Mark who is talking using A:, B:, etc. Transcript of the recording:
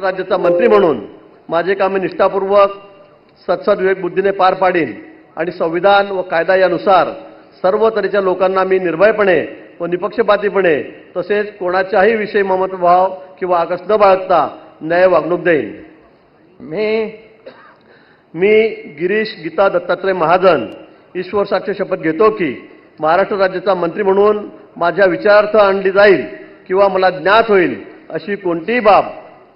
A: राज्याचा मंत्री म्हणून माझे कामे निष्ठापूर्वक सत्सद विवेक बुद्धीने पार पाडीन आणि संविधान व कायदा यानुसार सर्व तऱ्हेच्या लोकांना मी निर्भयपणे व निपक्षपातीपणे तसेच कोणाच्याही विषयी ममत्वभाव किंवा आकस न बाळगता न्याय वागणूक देईन.
B: मी
A: मी गिरीश गीता दत्तात्रय महाजन ईश्वर साक्ष शपथ घेतो की महाराष्ट्र राज्याचा मंत्री म्हणून माझ्या विचारार्थ आणली जाईल किंवा मला ज्ञात होईल अशी कोणतीही बाब